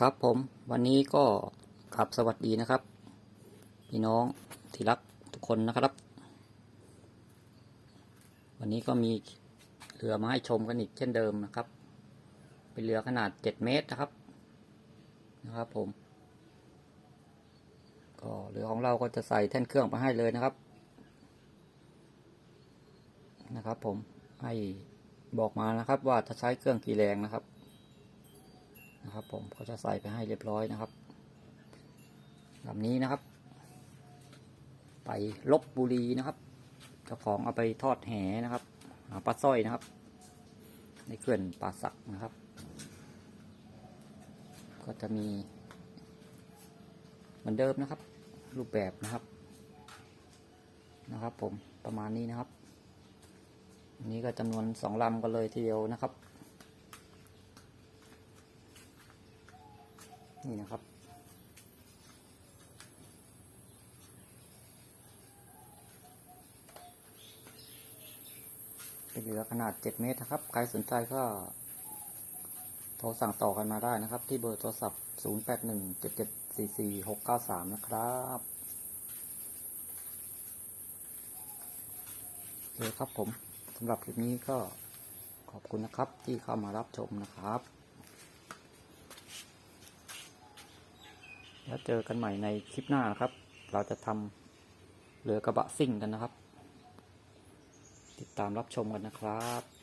ครับผมวันนี้ก็ขับสวัสดีนะครับ พี่น้องที่รักทุกคนนะครับ วันนี้ก็มีเรือมาให้ชมกันอีกเช่นเดิมนะครับ เป็นเรือขนาดเจ็ดเมตรนะครับนะครับ ผม ก็เรือของเราก็จะใส่แท่นเครื่องมาให้เลยนะครับ นะครับ ผมให้บอกมานะครับ ว่าจะใช้เครื่องกี่แรงนะครับ นะครับผมก็จะใส่ไปให้เรียบร้อยนะครับลำนี้นะครับ ไปลบบุรีนะครับเจ้าของเอาไปทอดแหนะครับหาปลาสร้อยนะครับ ในเขื่อนป่าสักนะครับ ก็จะมี เหมือนเดิมนะครับ รูปแบบนะครับนะครับ ผมประมาณนี้นะครับนนี้ก็จำนวนสองลำกันเลยทีเดียวนะครับ นี่นะครับ เป็นเรือขนาด 7 เมตรนะครับ ใครสนใจก็ โทรสั่งต่อกันมาได้นะครับ ที่เบอร์โทรศัพท์ 0817744693 นะครับโอเคครับผมสำหรับคลิปนี้ก็ขอบคุณนะครับที่เข้ามารับชมนะครับ แล้วเจอกันใหม่ในคลิปหน้านะครับ เราจะทำเรือกระบะซิ่งกันนะครับ ติดตามรับชมกันนะครับ